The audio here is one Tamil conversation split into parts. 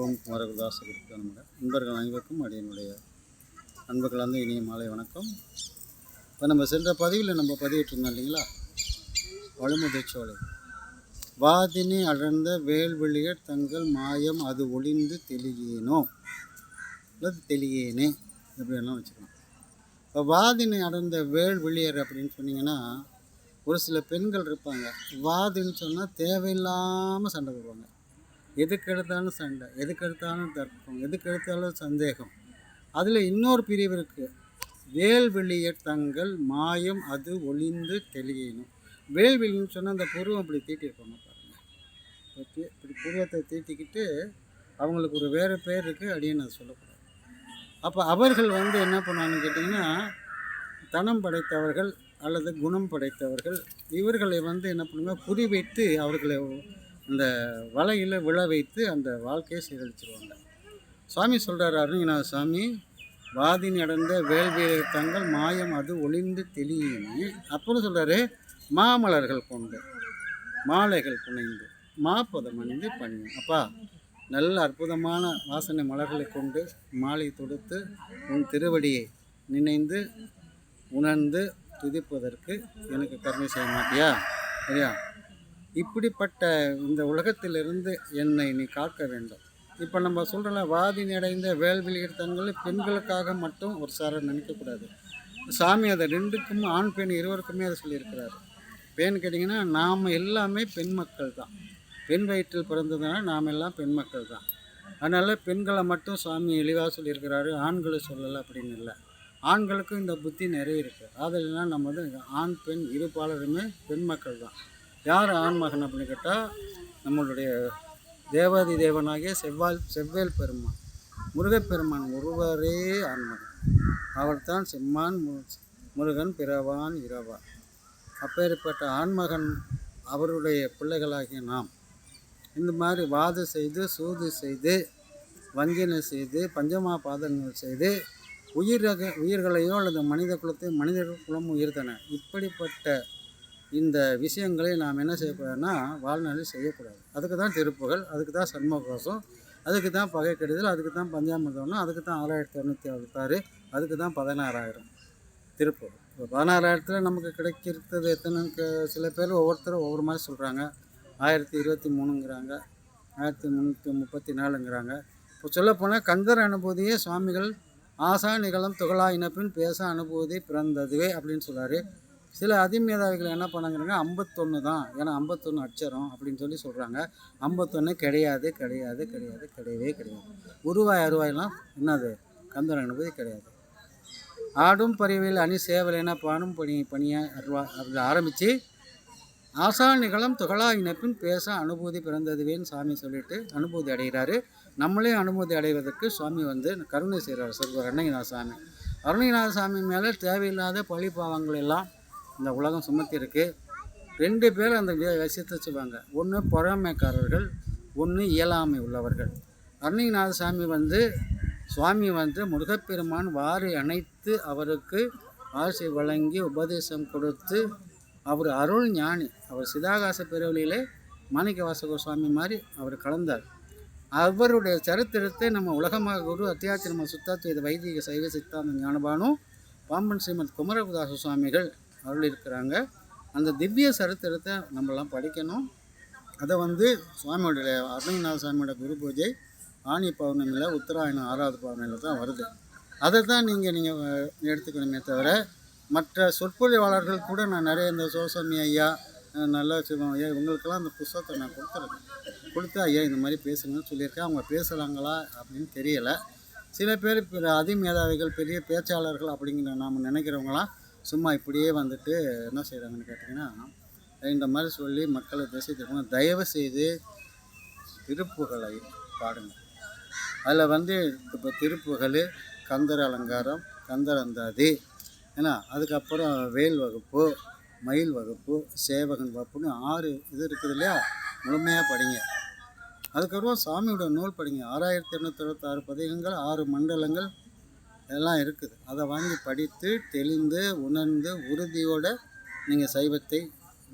ஓம் குமரகுதாச குருக்கு நம்முடைய நண்பர்கள் அனைவருக்கும் அடியனுடைய அன்பு கலந்து இனிய மாலை வணக்கம். இப்போ நம்ம சென்ற பதிவில் நம்ம பதிவிட்டிருந்தோம் இல்லைங்களா? வழுமுதைச்சோலை வாதினி அடர்ந்த வேல்வெளியர் தங்கள் மாயம் அது ஒளிந்து தெளியேனோ? அல்லது தெளியேனே? இப்படியெல்லாம் வச்சுக்கலாம். இப்போ வாதினி அடர்ந்த வேல்வெளியர் அப்படின்னு சொன்னீங்கன்னா ஒரு சில பெண்கள் இருப்பாங்க. வாதின்னு சொன்னால் தேவையில்லாமல் சண்டை போடுவாங்க. எதுக்கு எடுத்தாலும் சண்டை எதுக்கு எடுத்தாலும் தர்க்கம் எதுக்கு எடுத்தாலும் சந்தேகம். அதில் இன்னொரு பிரிவு இருக்குது வேல்வெளிய தங்கள் மாயம் அது ஒளிந்து தெளியணும் வேல்வெளின்னு சொன்னால் அந்த புருவம் அப்படி தீட்டியிருப்பாங்க பாருங்கள் இப்படி இப்படி புருவத்தை தீட்டிக்கிட்டு அவங்களுக்கு ஒரு வேறு பேர் இருக்குது அப்படின்னு நான் சொல்லக்கூடாது. அப்போ அவர்கள் வந்து என்ன பண்ணாங்கன்னு கேட்டிங்கன்னா தனம் படைத்தவர்கள் அல்லது குணம் படைத்தவர்கள் இவர்களை வந்து என்ன பண்ணுவாங்க குறிவைத்து அவர்களை அந்த வலையில் விழ வைத்து அந்த வாழ்க்கையை சீரழிச்சிருவாங்க. சுவாமி சொல்கிறார் அருணகிநாத சுவாமி வாதி நடந்த வேள்வியர் தங்கள் மாயம் அது ஒளிந்து தெளியினு. அப்புறம் சொல்கிறாரு மாமலர்கள் கொண்டு மாலைகள் புனைந்து மாப்பதம் அணிந்து பணியும் அப்பா நல்ல அற்புதமான வாசனை மலர்களை கொண்டு மாலை தொடுத்து உன் திருவடியை நினைந்து உணர்ந்து துதிப்பதற்கு எனக்கு கருணை செய்ய மாட்டியா? சரியா இப்படிப்பட்ட இந்த உலகத்திலிருந்து என்னை நீ காக்க வேண்டும். இப்போ நம்ம சொல்கிறல வாதி அடைந்த வேல்வெளியர் தங்கள் பெண்களுக்காக மட்டும் ஒரு சாரை நினைக்கக்கூடாது சாமி அதை ரெண்டுக்கும் ஆண் பெண் இருவருக்குமே அதை சொல்லியிருக்கிறாரு. ஏன்னு கேட்டிங்கன்னா நாம் எல்லாமே பெண் மக்கள் தான். பெண் வயிற்றில் பிறந்ததுனால நாம் எல்லாம் பெண் மக்கள் தான். அதனால் பெண்களை மட்டும் சாமி இழிவாக சொல்லியிருக்கிறாரு ஆண்களை சொல்லலை அப்படின்னு இல்லை. ஆண்களுக்கும் இந்த புத்தி நிறைய இருக்குது அதெல்லாம் நம்ம வந்து ஆண் பெண் இருபாலருமே பெண் மக்கள் தான். யார் ஆண்மகன் அப்படின்னு கேட்டால் நம்மளுடைய தேவாதி தேவனாகிய செவ்வால் செவ்வேல் பெருமான் முருகப்பெருமான் ஒருவரே ஆண்மகன் அவர்தான் செம்மான் முருகன் பிறவான் இரவான் அப்பேற்பட்ட ஆண்மகன் அவருடைய பிள்ளைகளாகிய நாம் இந்த மாதிரி வாதம் செய்து சூது செய்து வஞ்சனை செய்து பஞ்சமா பாதங்கள் செய்து உயிரக உயிர்களையோ அல்லது மனித குலத்தையும் மனித குலம் உயிர்த்தன இப்படிப்பட்ட இந்த விஷயங்களை நாம் என்ன செய்யக்கூடாதுன்னா வாழ்நாளில் செய்யக்கூடாது. அதுக்கு தான் திருப்புகள் அதுக்கு தான் சண்முகோசம் அதுக்கு தான் பகை கெடுதல் அதுக்கு தான் பஞ்சாமிர்தம்னா அதுக்கு தான் ஆறாயிரத்தி இரநூத்தி அறுபத்தாறு அதுக்கு தான் பதினாறாயிரம் திருப்புகள். இப்போ பதினாறாயிரத்தில் நமக்கு கிடைக்கிறது எத்தனை க- சில பேர் ஒவ்வொருத்தரும் ஒவ்வொரு மாதிரி சொல்கிறாங்க ஆயிரத்தி இருபத்தி மூணுங்கிறாங்க ஆயிரத்தி முந்நூற்றி முப்பத்தி நாலுங்கிறாங்க இப்போ சொல்லப்போனால் கந்தர் அனுபூதியே சுவாமிகள் ஆசா நிகழம் துகளா இனப்பின் பேச அனுபூதி பிறந்ததுவே அப்படின்னு சொல்கிறாரு சில அதிமேதாவிகள் என்ன பண்ணாங்கிறாங்க ஐம்பத்தொன்று தான். ஏன்னா ஐம்பத்தொன்று அட்சரம் அப்படின்னு சொல்லி சொல்கிறாங்க ஐம்பத்தொன்று கிடையாது கிடையாது கிடையாது கிடையவே கிடையாது. உருவாய் அருவாயெல்லாம் என்னது? கந்தர் அனுபதி கிடையாது. ஆடும் பரிவையில் அணி சேவலைனா பாடும் பணி பணியை அருவா அப்படி ஆரம்பித்து ஆசா நிகழம் துகளா இனப்பின் பேச அனுபூதி பிறந்ததுவேன்னு சாமி சொல்லிட்டு அனுபூதி அடைகிறாரு. நம்மளே அனுபூதி அடைவதற்கு சுவாமி வந்து கருணை செய்கிறார் சொல்வார் அருணகிநாத சாமி. அருணகிநாத சாமி மேலே தேவையில்லாத பழி பாவங்கள் எல்லாம் இந்த உலகம் சுமத்தியிருக்கு. ரெண்டு பேர் அந்த வி- விஷயத்தை ஒன்று பொறாமைக்காரர்கள் ஒன்று இயலாமை உள்ளவர்கள். அருணகிநாத சாமி வந்து சுவாமி வந்து முருகப்பெருமான் வாரி அணைத்து அவருக்கு ஆசை வழங்கி உபதேசம் கொடுத்து அவர் அருள் ஞானி. அவர் சிதாகாச பெருவழியிலே மாணிக்க வாசகர் சுவாமி மாதிரி அவர் கலந்தார். அவருடைய சரித்திரத்தை நம்ம உலகமாக குரு அத்தியாச்சிரம சுத்தாத்வைத வைதிக சைவ சித்தாந்த ஞானபானும் பாம்பன் ஸ்ரீமத் குமரகுதாச சுவாமிகள் அருள் இருக்கிறாங்க அந்த திவ்ய சரித்திரத்தை நம்மலாம் படிக்கணும். அதை வந்து சுவாமியோடைய அருணகிநாத சுவாமியோட குரு பூஜை ஆணி பௌர்ணமியில் உத்தராயணம் ஆறாவது பௌர்ணமியில் தான் வருது. அதை தான் நீங்கள் நீங்கள் எடுத்துக்கணுமே தவிர மற்ற சொற்பொழிவாளர்கள் கூட நான் நிறைய இந்த சோசாமி ஐயா நல்ல நல்லா ஐயா இவங்களுக்கெல்லாம் அந்த புஸ்தகத்தை நான் கொடுத்துருக்கேன். கொடுத்து ஐயா இந்த மாதிரி பேசுங்கன்னு சொல்லியிருக்கேன். அவங்க பேசுகிறாங்களா அப்படின்னு தெரியலை. சில பேர் பிற அதிமேதாவிகள் பெரிய பேச்சாளர்கள் அப்படிங்கிற நாம் நினைக்கிறவங்களாம் சும்மா இப்படியே வந்துட்டு என்ன செய்கிறாங்கன்னு கேட்டிங்கன்னா இந்த மாதிரி சொல்லி மக்களை திசை திருப்பணும் தயவு செய்து திருப்புகளை பாடுங்க அதில் வந்து இப்போ திருப்புகள் கந்தர் அலங்காரம் கந்தர் அந்தாதி ஏன்னா அதுக்கப்புறம் வேல் வகுப்பு மயில் வகுப்பு சேவகன் வகுப்புன்னு ஆறு இது இருக்குது இல்லையா? முழுமையாக படிங்க. அதுக்கப்புறம் சாமியோட நூல் படிங்க. ஆறாயிரத்தி இரநூத்தி அறுபத்தாறு பதிகங்கள் ஆறு மண்டலங்கள் எல்லாம் இருக்குது. அதை வாங்கி படித்து தெளிந்து உணர்ந்து உறுதியோடு நீங்கள் சைவத்தை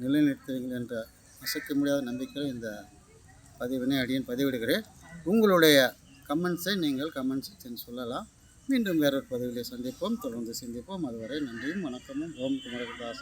நிலைநிறுத்துவீங்கள் என்ற அசைக்க முடியாத நம்பிக்கையில் இந்த பதிவினை அடியேன் பதிவிடுகிறேன். உங்களுடைய கமெண்ட்ஸை நீங்கள் கமெண்ட் செக்ஷன் சொல்லலாம். மீண்டும் வேறொரு பதிவிலே சந்திப்போம். தொடர்ந்து சிந்திப்போம். அதுவரை நன்றியும் வணக்கமும். ஓம் குமரதாச